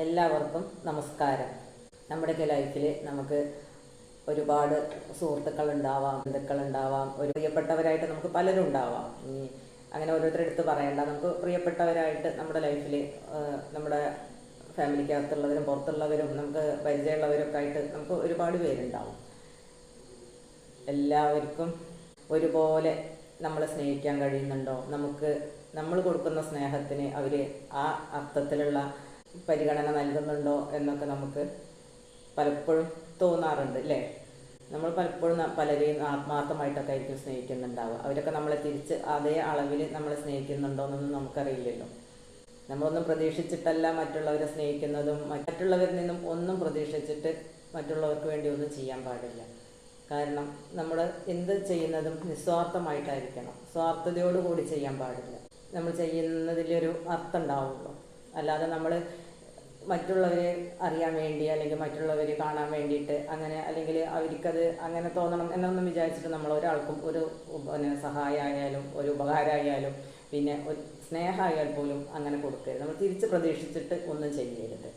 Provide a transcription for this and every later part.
എല്ലാവർക്കും നമസ്കാരം. നമ്മുടെയൊക്കെ ലൈഫിൽ നമുക്ക് ഒരുപാട് സുഹൃത്തുക്കൾ ഉണ്ടാവാം ബന്ധുക്കൾ ഉണ്ടാവാം ഒരു പ്രിയപ്പെട്ടവരായിട്ട് നമുക്ക് പലരും ഉണ്ടാവാം. ഇനി അങ്ങനെ ഓരോരുത്തരുടെ അടുത്ത് പറയണ്ട. നമുക്ക് പ്രിയപ്പെട്ടവരായിട്ട് നമ്മുടെ ലൈഫിൽ നമ്മുടെ ഫാമിലിക്കകത്തുള്ളവരും പുറത്തുള്ളവരും നമുക്ക് പരിചയമുള്ളവരൊക്കെ ആയിട്ട് നമുക്ക് ഒരുപാട് പേരുണ്ടാവും. എല്ലാവർക്കും ഒരുപോലെ നമ്മളെ സ്നേഹിക്കാൻ കഴിയുന്നുണ്ടോ? നമുക്ക് നമ്മൾ കൊടുക്കുന്ന സ്നേഹത്തിന് അവർ ആ അർത്ഥത്തിലുള്ള പരിഗണന നൽകുന്നുണ്ടോ എന്നൊക്കെ നമുക്ക് പലപ്പോഴും തോന്നാറുണ്ട് അല്ലേ നമ്മൾ പലപ്പോഴും പലരെയും ആത്മാർത്ഥമായിട്ടൊക്കെ ആയിരിക്കും സ്നേഹിക്കുന്നുണ്ടാവുക. അവരൊക്കെ നമ്മളെ തിരിച്ച് അതേ അളവിൽ നമ്മളെ സ്നേഹിക്കുന്നുണ്ടോ എന്നൊന്നും നമുക്കറിയില്ലല്ലോ. നമ്മളൊന്നും പ്രതീക്ഷിച്ചിട്ടല്ല മറ്റുള്ളവരെ സ്നേഹിക്കുന്നതും മറ്റുള്ളവരിൽ നിന്നും ഒന്നും പ്രതീക്ഷിച്ചിട്ട് മറ്റുള്ളവർക്ക് വേണ്ടി ഒന്നും ചെയ്യാൻ പാടില്ല. കാരണം നമ്മൾ എന്ത് ചെയ്യുന്നതും നിസ്വാർത്ഥമായിട്ടായിരിക്കണം. സ്വാർത്ഥതയോടുകൂടി ചെയ്യാൻ പാടില്ല. നമ്മൾ ചെയ്യുന്നതിലൊരു അർത്ഥം ഉണ്ടാവുള്ളൂ അല്ലാതെ നമ്മൾ മറ്റുള്ളവരെ അറിയാൻ വേണ്ടി അല്ലെങ്കിൽ മറ്റുള്ളവരെ കാണാൻ വേണ്ടിയിട്ട് അങ്ങനെ അല്ലെങ്കിൽ അവർക്കത് അങ്ങനെ തോന്നണം എന്നൊന്നും വിചാരിച്ചിട്ട് നമ്മൾ ഒരാൾക്കും ഒരു പിന്നെ സഹായമായാലും ഒരു ഉപകാരമായാലും പിന്നെ ഒരു സ്നേഹമായാൽ പോലും അങ്ങനെ കൊടുക്കരുത്. നമ്മൾ തിരിച്ച് പ്രതീക്ഷിച്ചിട്ട് ഒന്നും ചെയ്യരുത്.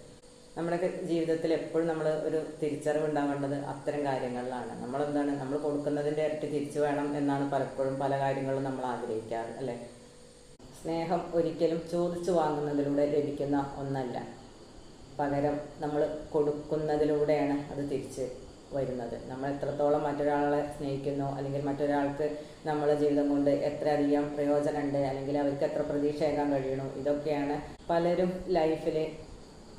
നമ്മുടെയൊക്കെ ജീവിതത്തിൽ എപ്പോഴും നമ്മൾ ഒരു തിരിച്ചറിവ് ഉണ്ടാവേണ്ടത് അത്തരം കാര്യങ്ങളിലാണ്. നമ്മളെന്താണ്? നമ്മൾ കൊടുക്കുന്നതിന്റെ ഇരട്ടി തിരിച്ചു വേണം എന്നാണ് പലപ്പോഴും പല കാര്യങ്ങളും നമ്മൾ ആഗ്രഹിക്കാറ് അല്ലേ? സ്നേഹം ഒരിക്കലും ചോദിച്ചു വാങ്ങുന്നതിലൂടെ ലഭിക്കുന്ന ഒന്നല്ല. പകരം നമ്മൾ കൊടുക്കുന്നതിലൂടെയാണ് അത് തിരിച്ച് വരുന്നത്. നമ്മൾ എത്രത്തോളം മറ്റൊരാളെ സ്നേഹിക്കുന്നു അല്ലെങ്കിൽ മറ്റൊരാൾക്ക് നമ്മളെ ജീവിതം കൊണ്ട് എത്ര അധികം പ്രയോജനമുണ്ട് അല്ലെങ്കിൽ അവർക്ക് എത്ര പ്രതീക്ഷയേക്കാൻ കഴിയണം ഇതൊക്കെയാണ് പലരും ലൈഫിൽ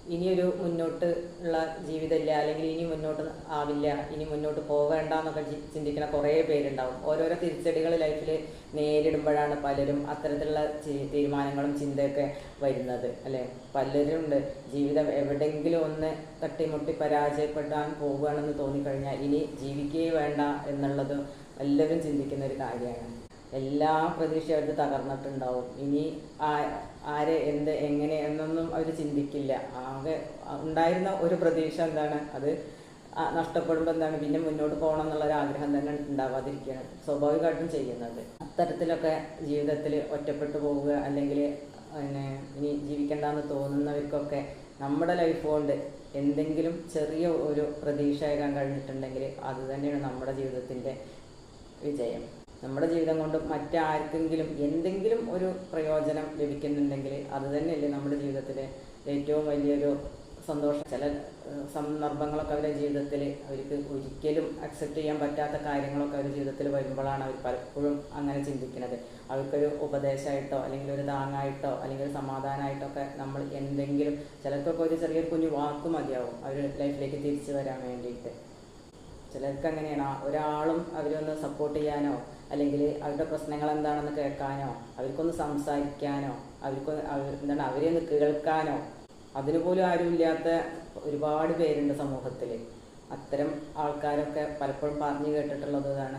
ഇനിയൊരു മുന്നോട്ട് ഉള്ള ജീവിതമില്ല അല്ലെങ്കിൽ ഇനി മുന്നോട്ട് ആവില്ല ഇനി മുന്നോട്ട് പോകേണ്ട എന്നൊക്കെ ചിന്തിക്കുന്ന കുറേ പേരുണ്ടാവും. ഓരോരോ തിരിച്ചടികൾ ലൈഫിൽ നേരിടുമ്പോഴാണ് പലരും അത്തരത്തിലുള്ള തീരുമാനങ്ങളും ചിന്തയൊക്കെ വരുന്നത് അല്ലേ? പലരും ഉണ്ട് ജീവിതം എവിടെയെങ്കിലും ഒന്ന് തട്ടിമുട്ടി പരാജയപ്പെടാൻ പോവുകയാണെന്ന് തോന്നിക്കഴിഞ്ഞാൽ ഇനി ജീവിക്കുകയേ വേണ്ട എന്നുള്ളത് എല്ലാവരും ചിന്തിക്കുന്ന ഒരു കാര്യമാണ്. എല്ലാ പ്രതീക്ഷയും അവർ തകർന്നിട്ടുണ്ടാവും. ഇനി ആ- ആരെ എന്ത് എങ്ങനെ എന്നൊന്നും അവർ ചിന്തിക്കില്ല. ആകെ ഉണ്ടായിരുന്ന ഒരു പ്രതീക്ഷ എന്താണ്? അത് നഷ്ടപ്പെടുമ്പോൾ എന്താണ്? പിന്നെ മുന്നോട്ട് പോകണം എന്നുള്ള ഒരു ആഗ്രഹം തന്നെ ഉണ്ടാവാതിരിക്കുകയാണ്. സ്വാഭാവികമായിട്ടും ചെയ്യുന്നത്. അത്തരത്തിലൊക്കെ ജീവിതത്തിൽ ഒറ്റപ്പെട്ടു പോവുക അല്ലെങ്കിൽ പിന്നെ ഇനി ജീവിക്കേണ്ടെന്ന് തോന്നുന്നവർക്കൊക്കെ നമ്മുടെ ലൈഫ് കൊണ്ട് എന്തെങ്കിലും ചെറിയ ഒരു പ്രതീക്ഷ ആകാൻ കഴിഞ്ഞിട്ടുണ്ടെങ്കിൽ അത് തന്നെയാണ് നമ്മുടെ ജീവിതത്തിന്റെ വിജയം. നമ്മുടെ ജീവിതം കൊണ്ട് മറ്റാർക്കെങ്കിലും എന്തെങ്കിലും ഒരു പ്രയോജനം ലഭിക്കുന്നുണ്ടെങ്കിൽ അത് തന്നെയല്ലേ നമ്മുടെ ജീവിതത്തിലെ ഏറ്റവും വലിയൊരു സന്തോഷം. ചില സന്ദർഭങ്ങളൊക്കെ അവരുടെ ജീവിതത്തിൽ അവർക്ക് ഒരിക്കലും അക്സെപ്റ്റ് ചെയ്യാൻ പറ്റാത്ത കാര്യങ്ങളൊക്കെ അവരുടെ ജീവിതത്തിൽ വരുമ്പോഴാണ് അവർ പലപ്പോഴും അങ്ങനെ ചിന്തിക്കുന്നത്. അവർക്കൊരു ഉപദേശമായിട്ടോ അല്ലെങ്കിൽ ഒരു താങ്ങായിട്ടോ അല്ലെങ്കിൽ ഒരു സമാധാനമായിട്ടോ ഒക്കെ നമ്മൾ എന്തെങ്കിലും ചിലർക്കൊക്കെ ഒരു ചെറിയൊരു കുഞ്ഞു വാക്ക് മതിയാവും അവർ ലൈഫിലേക്ക് തിരിച്ചു വരാൻ വേണ്ടിയിട്ട്. ചിലർക്ക് അങ്ങനെയാണ്. ഒരാളും അവരൊന്ന് സപ്പോർട്ട് ചെയ്യാനോ അല്ലെങ്കിൽ അവരുടെ പ്രശ്നങ്ങൾ എന്താണെന്ന് കേൾക്കാനോ അവർക്കൊന്ന് സംസാരിക്കാനോ അവർക്ക് എന്താണ് അവരെ ഒന്ന് കേൾക്കാനോ അതിന് പോലും ആരുമില്ലാത്ത ഒരുപാട് പേരുണ്ട് സമൂഹത്തിൽ. അത്തരം ആൾക്കാരൊക്കെ പലപ്പോഴും പറഞ്ഞു കേട്ടിട്ടുള്ളത് ഇതാണ്.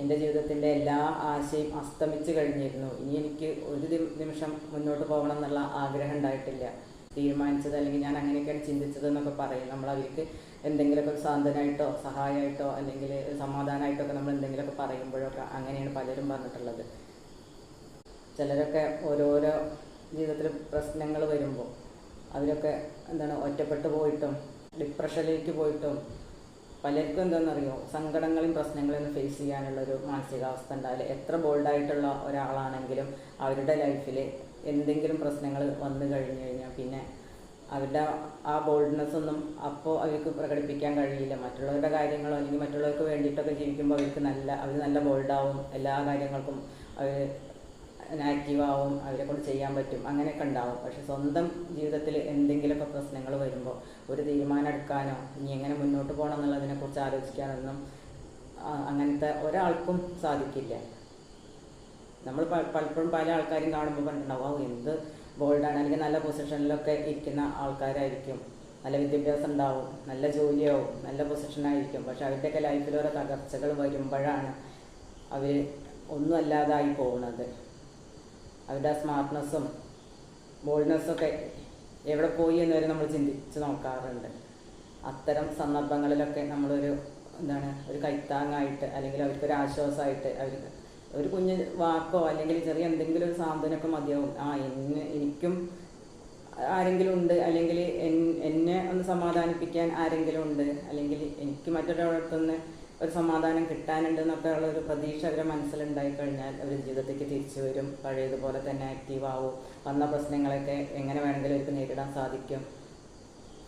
എന്റെ ജീവിതത്തിന്റെ എല്ലാ ആശയും അസ്തമിച്ച് കഴിഞ്ഞിരുന്നു. ഇനി എനിക്ക് ഒരു നിമിഷം മുന്നോട്ട് പോകണം എന്നുള്ള ആഗ്രഹം ഉണ്ടായിട്ടില്ല. തീരുമാനിച്ചത് അല്ലെങ്കിൽ ഞാൻ അങ്ങനെയൊക്കെയാണ് ചിന്തിച്ചത് എന്നൊക്കെ പറയും. നമ്മൾ അവർക്ക് എന്തെങ്കിലുമൊക്കെ സാന്ത്വനമായിട്ടോ സഹായമായിട്ടോ അല്ലെങ്കിൽ സമാധാനമായിട്ടോ ഒക്കെ നമ്മൾ എന്തെങ്കിലുമൊക്കെ പറയുമ്പോഴൊക്കെ അങ്ങനെയാണ് പലരും പറഞ്ഞിട്ടുള്ളത്. ചിലരൊക്കെ ഓരോരോ ജീവിതത്തിൽ പ്രശ്നങ്ങൾ വരുമ്പോൾ അവരൊക്കെ എന്താണ് ഒറ്റപ്പെട്ടു പോയിട്ടും ഡിപ്രഷനിലേക്ക് പോയിട്ടും പലർക്കും എന്താണെന്നറിയോ? സങ്കടങ്ങളും പ്രശ്നങ്ങളും ഫേസ് ചെയ്യാനുള്ള ഒരു മാനസികാവസ്ഥ ഉണ്ടാവില്ല. എത്ര ബോൾഡായിട്ടുള്ള ഒരാളാണെങ്കിലും അവരുടെ ലൈഫിൽ എന്തെങ്കിലും പ്രശ്നങ്ങൾ വന്നു കഴിഞ്ഞു കഴിഞ്ഞാൽ പിന്നെ അവരുടെ ആ ബോൾഡ്നെസ് ഒന്നും അപ്പോൾ അവർക്ക് പ്രകടിപ്പിക്കാൻ കഴിയില്ല. മറ്റുള്ളവരുടെ കാര്യങ്ങളോ അല്ലെങ്കിൽ മറ്റുള്ളവർക്ക് വേണ്ടിയിട്ടൊക്കെ ജീവിക്കുമ്പോൾ അവർക്ക് നല്ല അവർ നല്ല ബോൾഡാവും എല്ലാ കാര്യങ്ങൾക്കും അവർ ആക്റ്റീവാവും അവരെ കൊണ്ട് ചെയ്യാൻ പറ്റും. അങ്ങനെയൊക്കെ ഉണ്ടാവും. പക്ഷെ സ്വന്തം ജീവിതത്തിൽ എന്തെങ്കിലുമൊക്കെ പ്രശ്നങ്ങൾ വരുമ്പോൾ ഒരു തീരുമാനം എടുക്കാനോ ഇനി എങ്ങനെ മുന്നോട്ട് പോകണം എന്നുള്ളതിനെക്കുറിച്ച് ആലോചിക്കാനൊന്നും അങ്ങനത്തെ ഒരാൾക്കും സാധിക്കില്ല. നമ്മൾ പലപ്പോഴും പല ആൾക്കാരും കാണുമ്പോൾ പറഞ്ഞിട്ടുണ്ടാവും "ഔ, എന്ത് ബോൾഡാണ് അല്ലെങ്കിൽ നല്ല പൊസിഷനിലൊക്കെ ഇരിക്കുന്ന ആൾക്കാരായിരിക്കും. നല്ല വിദ്യാഭ്യാസം ഉണ്ടാവും നല്ല ജോലിയാവും നല്ല പൊസിഷനായിരിക്കും പക്ഷെ അവരുടെയൊക്കെ ലൈഫിൽ ഓരോ തകർച്ചകൾ വരുമ്പോഴാണ് അവർ ഒന്നുമല്ലാതായി പോകുന്നത്. അവരുടെ സ്മാർട്ട്നെസ്സും ബോൾഡ്നെസ്സൊക്കെ എവിടെ പോയി എന്ന് വരെ നമ്മൾ ചിന്തിച്ച് നോക്കാറുണ്ട്. അത്തരം സന്ദർഭങ്ങളിലൊക്കെ നമ്മളൊരു എന്താണ് ഒരു കൈത്താങ്ങായിട്ട് അല്ലെങ്കിൽ അവർക്കൊരു ആശ്വാസമായിട്ട് അവർക്ക് ഒരു കുഞ്ഞ് വാക്കോ അല്ലെങ്കിൽ ചെറിയ എന്തെങ്കിലും ഒരു സാന്ത്വനമൊക്കെ മതിയാവും. ആ എന്ന് എനിക്കും ആരെങ്കിലും ഉണ്ട് അല്ലെങ്കിൽ എന്നെ ഒന്ന് സമാധാനിപ്പിക്കാൻ ആരെങ്കിലും ഉണ്ട് അല്ലെങ്കിൽ എനിക്ക് മറ്റൊരാളടുത്തുനിന്ന് ഒരു സമാധാനം കിട്ടാനുണ്ട് എന്നൊക്കെ ഉള്ള ഒരു പ്രതീക്ഷ അവരുടെ മനസ്സിലുണ്ടായി കഴിഞ്ഞാൽ അവർ ജീവിതത്തേക്ക് തിരിച്ചു വരും. പഴയതുപോലെ തന്നെ ആക്റ്റീവ് ആവും. വന്ന പ്രശ്നങ്ങളൊക്കെ എങ്ങനെ വേണമെങ്കിലും അവർക്ക് നേരിടാൻ സാധിക്കും.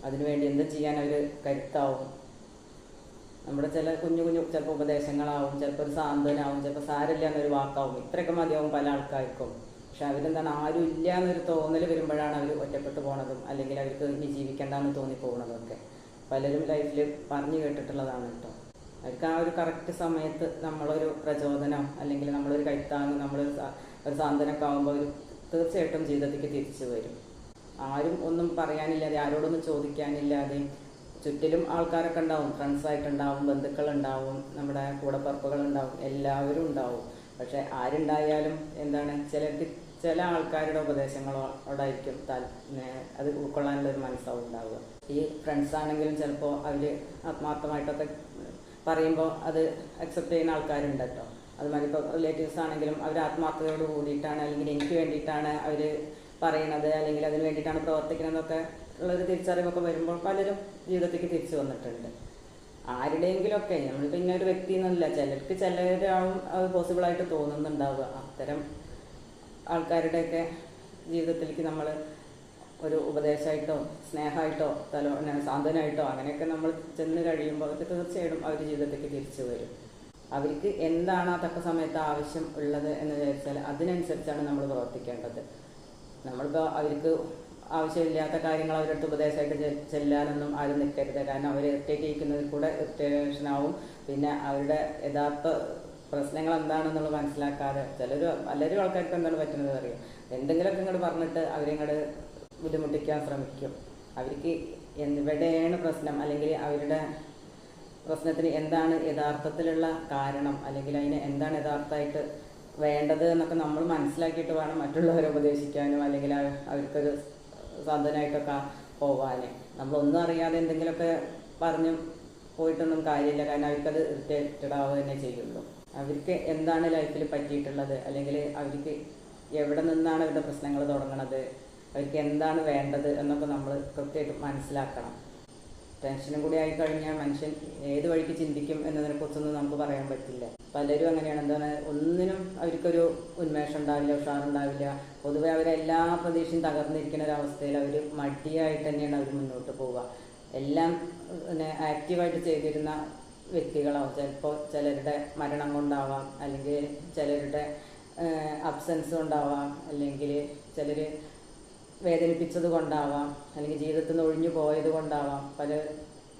അതിനുവേണ്ടി എന്ത് ചെയ്യാൻ അവർ കരുത്താവും. നമ്മുടെ ചില കുഞ്ഞു കുഞ്ഞു ചിലപ്പോൾ ഉപദേശങ്ങളാവും ചിലപ്പോൾ ഒരു സാന്ത്വനാവും ചിലപ്പോൾ സാരില്ല എന്നൊരു വാക്കാവും. ഇത്രയൊക്കെ മതിയാവും പല ആൾക്കാർക്കും. പക്ഷെ അവരെന്താണ്? ആരും ഇല്ല എന്നൊരു തോന്നൽ വരുമ്പോഴാണ് അവർ ഒറ്റപ്പെട്ടു പോണതും അല്ലെങ്കിൽ അവർക്ക് ഇനി ജീവിക്കേണ്ടെന്ന് തോന്നി ഒക്കെ. പലരും ലൈഫിൽ പറഞ്ഞു കേട്ടിട്ടുള്ളതാണ് കേട്ടോ. അവർക്ക് ആ ഒരു കറക്റ്റ് സമയത്ത് നമ്മളൊരു പ്രചോദനം അല്ലെങ്കിൽ നമ്മളൊരു കൈത്താങ് നമ്മളൊരു ഒരു സാന്ത്വനമൊക്കെ ആകുമ്പോൾ അവർ തീർച്ചയായിട്ടും ജീവിതത്തിലേക്ക് തിരിച്ചു വരും. ആരും ഒന്നും പറയാനില്ലാതെ ആരോടൊന്നും ചോദിക്കാനില്ലാതെയും ചുറ്റിലും ആൾക്കാരൊക്കെ ഉണ്ടാവും. ഫ്രണ്ട്സായിട്ടുണ്ടാവും ബന്ധുക്കളുണ്ടാവും നമ്മുടെ കൂടപ്പറപ്പുകളുണ്ടാവും. എല്ലാവരും ഉണ്ടാവും. പക്ഷെ ആരുണ്ടായാലും എന്താണ് ചിലർക്ക് ചില ആൾക്കാരുടെ ഉപദേശങ്ങളോടായിരിക്കും താൽ അത് ഉൾക്കൊള്ളാനുള്ള ഒരു മനസ്സാവും ഉണ്ടാവുക. ഈ ഫ്രണ്ട്സ് ആണെങ്കിലും ചിലപ്പോൾ അവർ ആത്മാർത്ഥമായിട്ടൊക്കെ പറയുമ്പോൾ അത് അക്സെപ്റ്റ് ചെയ്യുന്ന ആൾക്കാരുണ്ട് കേട്ടോ. അതുമാതിരി ഇപ്പോൾ റിലേറ്റീവ്സ് ആണെങ്കിലും അവർ ആത്മാർത്ഥതയോട് കൂടിയിട്ടാണ് അല്ലെങ്കിൽ എനിക്ക് വേണ്ടിയിട്ടാണ് അവർ പറയണത് അല്ലെങ്കിൽ അതിന് വേണ്ടിയിട്ടാണ് പ്രവർത്തിക്കണതൊക്കെ ഉള്ളൊരു തിരിച്ചറിവൊക്കെ വരുമ്പോൾ പലരും ജീവിതത്തിലേക്ക് തിരിച്ചു വന്നിട്ടുണ്ട്. ആരുടെയെങ്കിലുമൊക്കെ നമ്മളിപ്പോൾ ഇങ്ങനെ ഒരു വ്യക്തി എന്നല്ല ചിലർക്ക് ചിലരാവും അത് പോസിബിളായിട്ട് തോന്നുന്നുണ്ടാവുക. അത്തരം ആൾക്കാരുടെയൊക്കെ ജീവിതത്തിലേക്ക് നമ്മൾ ഒരു ഉപദേശമായിട്ടോ സ്നേഹമായിട്ടോ തലോ സാന്ത്വനമായിട്ടോ അങ്ങനെയൊക്കെ നമ്മൾ ചെന്ന് കഴിയുമ്പോൾ അവർക്ക് തീർച്ചയായിട്ടും അവർ ജീവിതത്തിലേക്ക് തിരിച്ചു വരും. അവർക്ക് എന്താണ് ആ തക്ക സമയത്ത് ആവശ്യം ഉള്ളത് എന്ന് വിചാരിച്ചാൽ അതിനനുസരിച്ചാണ് നമ്മൾ പ്രവർത്തിക്കേണ്ടത്. നമ്മളിപ്പോൾ അവർക്ക് ആവശ്യമില്ലാത്ത കാര്യങ്ങൾ അവരുടെ അടുത്ത് ഉപദേശമായിട്ട് ചെല്ലാനൊന്നും ആരും നിൽക്കരുത്. കാരണം അവർ ഇറിറ്റേറ്റ് ചെയ്യിക്കുന്നതിൽ കൂടെ ഇറിറ്റേഷനാവും പിന്നെ അവരുടെ യഥാർത്ഥ പ്രശ്നങ്ങൾ എന്താണെന്നുള്ളത് മനസ്സിലാക്കാതെ ചിലർ പലരും ആൾക്കാർക്ക് എന്താണ് പറ്റുന്നത് അറിയാം? എന്തെങ്കിലുമൊക്കെ ഇങ്ങോട്ട് പറഞ്ഞിട്ട് അവരെ ഇങ്ങോട്ട് ബുദ്ധിമുട്ടിക്കാൻ ശ്രമിക്കും. അവർക്ക് എവിടെയാണ് പ്രശ്നം? അല്ലെങ്കിൽ അവരുടെ പ്രശ്നത്തിന് എന്താണ് യഥാർത്ഥത്തിലുള്ള കാരണം? അല്ലെങ്കിൽ അതിന് എന്താണ് യഥാർത്ഥമായിട്ട് വേണ്ടത് എന്നൊക്കെ നമ്മൾ മനസ്സിലാക്കിയിട്ട് വേണം മറ്റുള്ളവരെ ഉപദേശിക്കാനും. അല്ലെങ്കിൽ അവർക്കൊരു സാധനമായിട്ടൊക്കെ പോവാൻ നമ്മളൊന്നും അറിയാതെ എന്തെങ്കിലുമൊക്കെ പറഞ്ഞ് പോയിട്ടൊന്നും കാര്യമില്ല. കാരണം അവർക്കത് ഇറിറ്റേറ്റഡ് ആവുക തന്നെ ചെയ്യുള്ളൂ. അവർക്ക് എന്താണ് ലൈഫിൽ പറ്റിയിട്ടുള്ളത്? അല്ലെങ്കിൽ അവർക്ക് എവിടെ നിന്നാണ് അവരുടെ പ്രശ്നങ്ങൾ തുടങ്ങണത്? അവർക്ക് എന്താണ് വേണ്ടത് എന്നൊക്കെ നമ്മൾ കൃത്യമായിട്ട് മനസ്സിലാക്കണം. ടെൻഷനും കൂടി ആയി കഴിഞ്ഞാൽ മനുഷ്യൻ ഏത് വഴിക്ക് ചിന്തിക്കും എന്നതിനെ കുറിച്ചൊന്നും നമുക്ക് പറയാൻ പറ്റില്ല. പലരും അങ്ങനെയാണ്. എന്താണ്? ഒന്നിനും അവർക്കൊരു ഉന്മേഷം ഉണ്ടാവില്ല ഉഷാറുണ്ടാവില്ല പൊതുവെ അവരെല്ലാ പ്രതീക്ഷയും തകർന്നിരിക്കുന്ന ഒരവസ്ഥയിൽ അവർ മടിയായിട്ട് തന്നെയാണ് അവർ മുന്നോട്ട് പോവുക. എല്ലാം പിന്നെ ആക്റ്റീവായിട്ട് ചെയ്തിരുന്ന വ്യക്തികളാവും. ചിലപ്പോൾ ചിലരുടെ മരണം കൊണ്ടാവാം അല്ലെങ്കിൽ ചിലരുടെ അബ്സൻസ് കൊണ്ടാവാം അല്ലെങ്കിൽ ചിലർ വേദനിപ്പിച്ചത് കൊണ്ടാവാം അല്ലെങ്കിൽ ജീവിതത്തിൽ നിന്ന് ഒഴിഞ്ഞു പോയത് കൊണ്ടാവാം. പല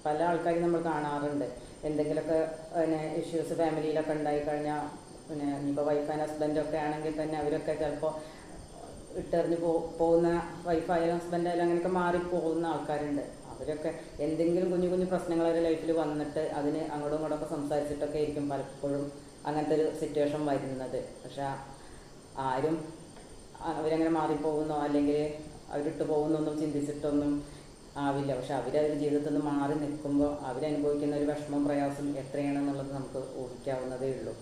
പല ആൾക്കാരും നമ്മൾ കാണാറുണ്ട്. എന്തെങ്കിലുമൊക്കെ പിന്നെ ഇഷ്യൂസ് ഫാമിലിയിലൊക്കെ ഉണ്ടായിക്കഴിഞ്ഞാൽ പിന്നെ ഇനിയിപ്പോൾ വൈഫ് ആൻഡ് ഹസ്ബൻഡൊക്കെ ആണെങ്കിൽ തന്നെ അവരൊക്കെ ചിലപ്പോൾ ഇട്ടെറിഞ്ഞ് പോ പോകുന്ന വൈഫായാലും ഹസ്ബൻഡായാലും അങ്ങനെയൊക്കെ മാറിപ്പോകുന്ന ആൾക്കാരുണ്ട്. അവരൊക്കെ എന്തെങ്കിലും കുഞ്ഞു കുഞ്ഞു പ്രശ്നങ്ങൾ അവരുടെ ലൈഫിൽ വന്നിട്ട് അതിന് അങ്ങോട്ടും ഇങ്ങോട്ടൊക്കെ സംസാരിച്ചിട്ടൊക്കെ ആയിരിക്കും പലപ്പോഴും അങ്ങനത്തെ ഒരു സിറ്റുവേഷൻ വരുന്നത്. പക്ഷെ ആരും അവരങ്ങനെ മാറിപ്പോകുന്നോ അല്ലെങ്കിൽ അവരിട്ട് പോകുന്നൊന്നും ചിന്തിച്ചിട്ടൊന്നും ആവില്ല. പക്ഷെ അവരവരുടെ ജീവിതത്തിൽ നിന്ന് മാറി നിൽക്കുമ്പോൾ അവരനുഭവിക്കുന്ന ഒരു വിഷമം പ്രയാസം എത്രയാണെന്നുള്ളത് നമുക്ക് ഊഹിക്കാവുന്നതേ ഉള്ളൂ.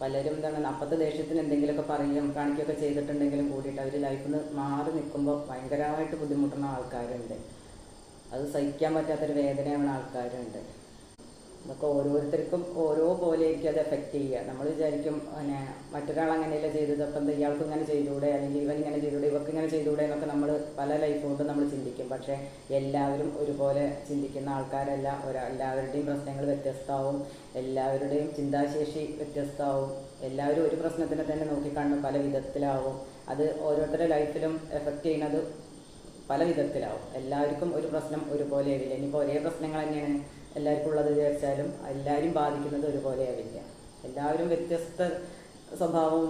പലരും എന്താണ് അപ്പത്തെ ദേഷ്യത്തിന് എന്തെങ്കിലുമൊക്കെ പറയുകയും കാണിക്കുകയൊക്കെ ചെയ്തിട്ടുണ്ടെങ്കിലും കൂടിയിട്ട് അവർ ലൈഫിൽ നിന്ന് മാറി നിൽക്കുമ്പോൾ ഭയങ്കരമായിട്ട് ബുദ്ധിമുട്ടുന്ന ആൾക്കാരുണ്ട്. അത് സഹിക്കാൻ പറ്റാത്തൊരു വേദനയാവുന്ന ആൾക്കാരുണ്ട്. നമുക്ക് ഓരോരുത്തർക്കും ഓരോ പോലെ ആയിരിക്കും അത് എഫക്റ്റ് ചെയ്യുക. നമ്മൾ വിചാരിക്കും പിന്നെ മറ്റൊരാൾ അങ്ങനെയല്ല ചെയ്തത് അപ്പം എന്താ ഇയാൾക്ക് ഇങ്ങനെ ചെയ്തുകൂടെ? അല്ലെങ്കിൽ ഇവൻ ഇങ്ങനെ ചെയ്തുകൂടെ? ഇവർക്ക് ഇങ്ങനെ ചെയ്തുകൂടെ എന്നൊക്കെ നമ്മൾ പല ലൈഫ് കൊണ്ട് നമ്മൾ ചിന്തിക്കും. പക്ഷേ എല്ലാവരും ഒരുപോലെ ചിന്തിക്കുന്ന ആൾക്കാരല്ല. ഒരാ എല്ലാവരുടെയും പ്രശ്നങ്ങൾ വ്യത്യസ്തമാവും. എല്ലാവരുടെയും ചിന്താശേഷി വ്യത്യസ്തമാവും. എല്ലാവരും ഒരു പ്രശ്നത്തിനെ തന്നെ നോക്കിക്കാണും പല വിധത്തിലാവും. അത് ഓരോരുത്തരുടെ ലൈഫിലും എഫക്റ്റ് ചെയ്യുന്നത് പല വിധത്തിലാവും. എല്ലാവർക്കും ഒരു പ്രശ്നം ഒരുപോലെ ആവില്ല. ഇനിയിപ്പോൾ ഒരേ പ്രശ്നങ്ങൾ തന്നെയാണ്. എല്ലാവർക്കും ഉള്ളത് വിചാരിച്ചാലും എല്ലാവരും ബാധിക്കുന്നത് ഒരുപോലെ ആവില്ല എല്ലാവരും വ്യത്യസ്ത സ്വഭാവവും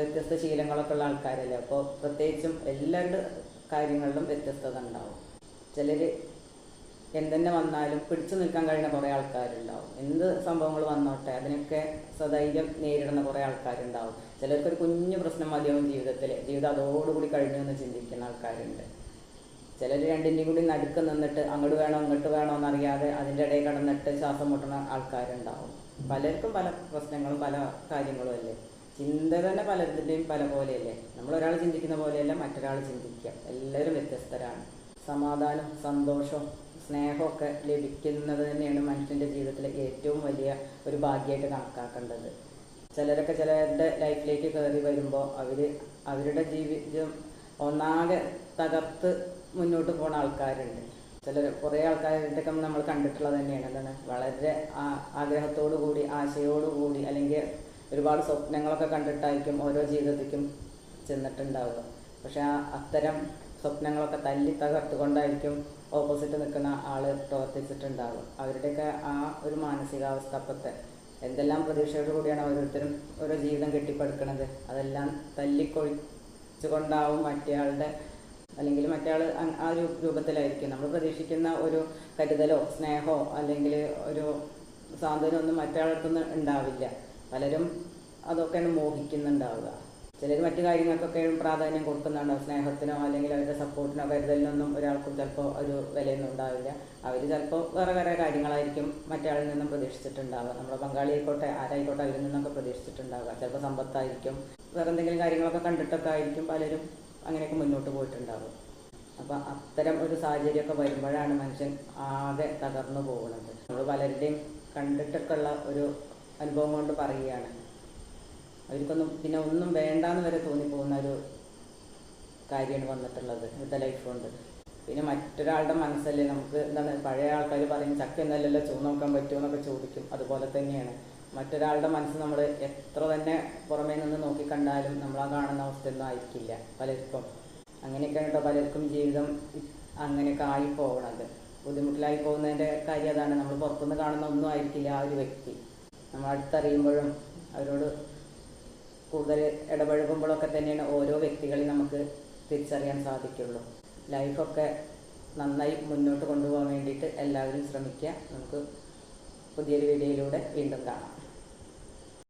വ്യത്യസ്ത ശീലങ്ങളൊക്കെ ഉള്ള ആൾക്കാരല്ലേ. അപ്പോൾ പ്രത്യേകിച്ചും എല്ലാവരുടെ കാര്യങ്ങളിലും വ്യത്യസ്തത ഉണ്ടാവും. ചിലർ എന്തെന്നെ വന്നാലും പിടിച്ചു നിൽക്കാൻ കഴിയുന്ന കുറേ ആൾക്കാരുണ്ടാവും. എന്ത് സംഭവങ്ങൾ വന്നോട്ടെ അതിനൊക്കെ സധൈര്യം നേരിടുന്ന കുറേ ആൾക്കാരുണ്ടാവും. ചിലർക്കൊരു കുഞ്ഞു പ്രശ്നം മതിയാവും ജീവിതത്തിൽ ജീവിതം അതോടുകൂടി കഴിഞ്ഞു എന്ന് ചിന്തിക്കുന്ന ആൾക്കാരുണ്ട്. ചിലർ രണ്ടിന്റെയും കൂടി നടുക്ക് നിന്നിട്ട് അങ്ങോട്ട് വേണോ ഇങ്ങോട്ട് വേണോ എന്നറിയാതെ അതിന്റെ ഇടയിൽ കിടന്നിട്ട് ശ്വാസം മുട്ടുന്ന ആൾക്കാരുണ്ടാവും. പലർക്കും പല പ്രശ്നങ്ങളും പല കാര്യങ്ങളും അല്ലേ? ചിന്ത തന്നെ പലരുടെയും പല പോലെയല്ലേ? നമ്മൾ ഒരാൾ ചിന്തിക്കുന്ന പോലെയല്ല മറ്റൊരാൾ ചിന്തിക്കുക. എല്ലാവരും വ്യത്യസ്തരാണ്. സമാധാനം സന്തോഷം സ്നേഹമൊക്കെ ലഭിക്കുന്നത് തന്നെയാണ് മനുഷ്യന്റെ ജീവിതത്തിലെ ഏറ്റവും വലിയ ഒരു ഭാഗ്യമായിട്ട് കണക്കാക്കേണ്ടത്. ചിലരൊക്കെ ചിലരുടെ ലൈഫിലേക്ക് കയറി വരുമ്പോൾ അവർ അവരുടെ ജീവിതം ഒന്നാകെ തകർത്ത് മുന്നോട്ട് പോണ ആൾക്കാരുണ്ട്. ചില കുറേ ആൾക്കാരുടെയൊക്കെ നമ്മൾ കണ്ടിട്ടുള്ളത് തന്നെയാണ്. എന്താണ്? വളരെ ആഗ്രഹത്തോടു കൂടി ആശയോടു കൂടി അല്ലെങ്കിൽ ഒരുപാട് സ്വപ്നങ്ങളൊക്കെ കണ്ടിട്ടായിരിക്കും ഓരോ ജീവിതത്തിലേക്കും ചെന്നിട്ടുണ്ടാവുക. പക്ഷെ ആ അത്തരം സ്വപ്നങ്ങളൊക്കെ തല്ലി തകർത്തുകൊണ്ടായിരിക്കും ഓപ്പോസിറ്റ് നിൽക്കുന്ന ആൾ പ്രവർത്തിച്ചിട്ടുണ്ടാവുക. അവരുടെയൊക്കെ ആ ഒരു മാനസികാവസ്ഥ അപ്പത്തെ എന്തെല്ലാം പ്രതീക്ഷയോട് കൂടിയാണ് ഓരോരുത്തരും ഓരോ ജീവിതം കെട്ടിപ്പടുക്കണത്? അതെല്ലാം തല്ലിക്കൊഴിച്ചുകൊണ്ടാവും മറ്റേയാളുടെ അല്ലെങ്കിൽ മറ്റാൾ ആ ഒരു രൂപത്തിലായിരിക്കും. നമ്മൾ പ്രതീക്ഷിക്കുന്ന ഒരു കരുതലോ സ്നേഹമോ അല്ലെങ്കിൽ ഒരു സാന്ത്വനം ഒന്നും മറ്റാളടുത്തൊന്നും ഉണ്ടാവില്ല. പലരും അതൊക്കെയാണ് മോഹിക്കുന്നുണ്ടാവുക. ചിലർ മറ്റു കാര്യങ്ങൾക്കൊക്കെ പ്രാധാന്യം കൊടുക്കുന്നുണ്ടാവും. സ്നേഹത്തിനോ അല്ലെങ്കിൽ അവരുടെ സപ്പോർട്ടിനോ കരുതലിനൊന്നും ഒരാൾക്കും ചിലപ്പോൾ ഒരു വിലയൊന്നും ഉണ്ടാവില്ല. അവർ ചിലപ്പോൾ വേറെ വേറെ കാര്യങ്ങളായിരിക്കും മറ്റാളിൽ നിന്നും പ്രതീക്ഷിച്ചിട്ടുണ്ടാവുക. നമ്മുടെ പങ്കാളിയായിക്കോട്ടെ ആരായിക്കോട്ടെ അവരിൽ നിന്നൊക്കെ പ്രതീക്ഷിച്ചിട്ടുണ്ടാവുക. ചിലപ്പോൾ സമ്പത്തായിരിക്കും വേറെ എന്തെങ്കിലും കാര്യങ്ങളൊക്കെ കണ്ടിട്ടൊക്കെ ആയിരിക്കും പലരും അങ്ങനെയൊക്കെ മുന്നോട്ട് പോയിട്ടുണ്ടാവും. അപ്പം അത്തരം ഒരു സാഹചര്യമൊക്കെ വരുമ്പോഴാണ് മനുഷ്യൻ ആകെ തകർന്നു പോകുന്നത്. നമ്മൾ പലരുടെയും കണ്ടിട്ടൊക്കെ ഉള്ള ഒരു അനുഭവം കൊണ്ട് പറയുകയാണ്. അവർക്കൊന്നും പിന്നെ ഒന്നും വേണ്ടാന്ന് വരെ തോന്നിപ്പോകുന്ന ഒരു കാര്യമാണ് വന്നിട്ടുള്ളത് ഇവിടുത്തെ ലൈഫ് കൊണ്ട്. പിന്നെ മറ്റൊരാളുടെ മനസ്സല്ലേ നമുക്ക് എന്താണ് പഴയ ആൾക്കാർ പറയും ചക്ക എന്നല്ലല്ലോ ചൂ നോക്കാൻ പറ്റുമോ എന്നൊക്കെ ചോദിക്കും. അതുപോലെ തന്നെയാണ്. മറ്റൊരാളുടെ മനസ്സ് നമ്മൾ എത്ര തന്നെ പുറമേ നിന്ന് നോക്കിക്കണ്ടാലും നമ്മൾ ആ കാണുന്ന അവസ്ഥയൊന്നും ആയിരിക്കില്ല പലർക്കും. അങ്ങനെയൊക്കെയാണ് കേട്ടോ പലർക്കും ജീവിതം അങ്ങനെയൊക്കെ ആയി പോകണത്. ബുദ്ധിമുട്ടിലായി പോകുന്നതിന്റെ കാര്യം അതാണ്. നമ്മൾ പുറത്തുനിന്ന് കാണുന്ന ഒന്നും ആയിരിക്കില്ല ആ ഒരു വ്യക്തി. നമ്മൾ അടുത്തറിയുമ്പോഴും അവരോട് കൂടുതൽ ഇടപഴകുമ്പോഴൊക്കെ തന്നെയാണ് ഓരോ വ്യക്തികളെയും നമുക്ക് തിരിച്ചറിയാൻ സാധിക്കുള്ളൂ. ലൈഫൊക്കെ നന്നായി മുന്നോട്ട് കൊണ്ടുപോകാൻ വേണ്ടിയിട്ട് എല്ലാവരും ശ്രമിക്കുക. നമുക്ക് പുതിയൊരു വീഡിയോയിലൂടെ വീണ്ടും കാണാം.